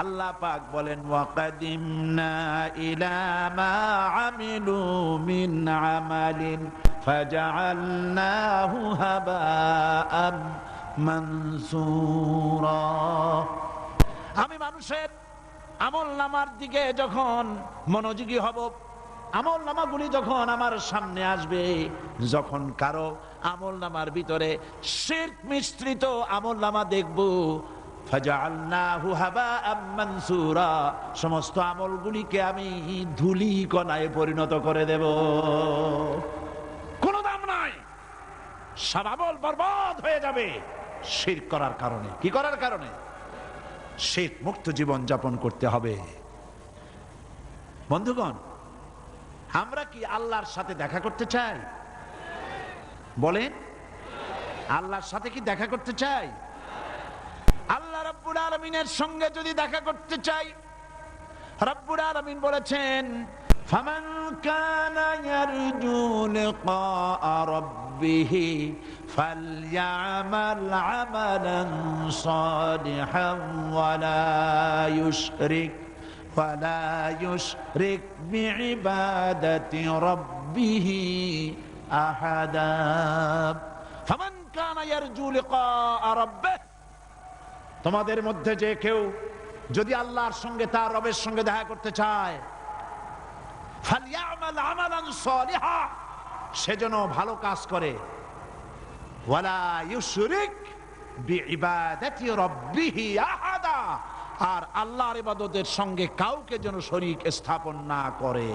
আল্লাহ পাক বলেন আমি মানুষের আমল নামার দিকে যখন মনোযোগী হব, আমল নামাগুলি যখন আমার সামনে আসবে, যখন কারও আমল নামার ভিতরে শিরক মিশ্রিত আমল নামা দেখব সমস্ত আমলগুলিকে আমি ধুলি কণায় পরিণত করে দেব। কোনো দাম নাই। সব আমল বরবাদ হয়ে যাবে। শিরক করার কারণে। কি করার কারণে? শিরক মুক্ত জীবন যাপন করতে হবে। বন্ধুগণ, আমরা কি আল্লাহর সাথে দেখা করতে চাই? বলেন, আল্লাহর সাথে কি দেখা করতে চাই? আল্লাহ রব্বুল আলমিনের সঙ্গে যদি দেখা করতে চাই রব্বুল আলমিন বলেছেন فمن كان يرجو لقاء ربه فليعمل عملا صالحا ولا يشرك ولا يشرك بعبادة ربه أحدا فمن كان يرجو لقاء ربه তোমাদের মধ্যে যে কেউ যদি আল্লাহর সঙ্গে তার রবের সঙ্গে দেখা করতে চায় সালিহা সেজন্য ভালো কাজ করে। আর আল্লাহর ইবাদতের সঙ্গে কাউকে যেন শরীক স্থাপন না করে।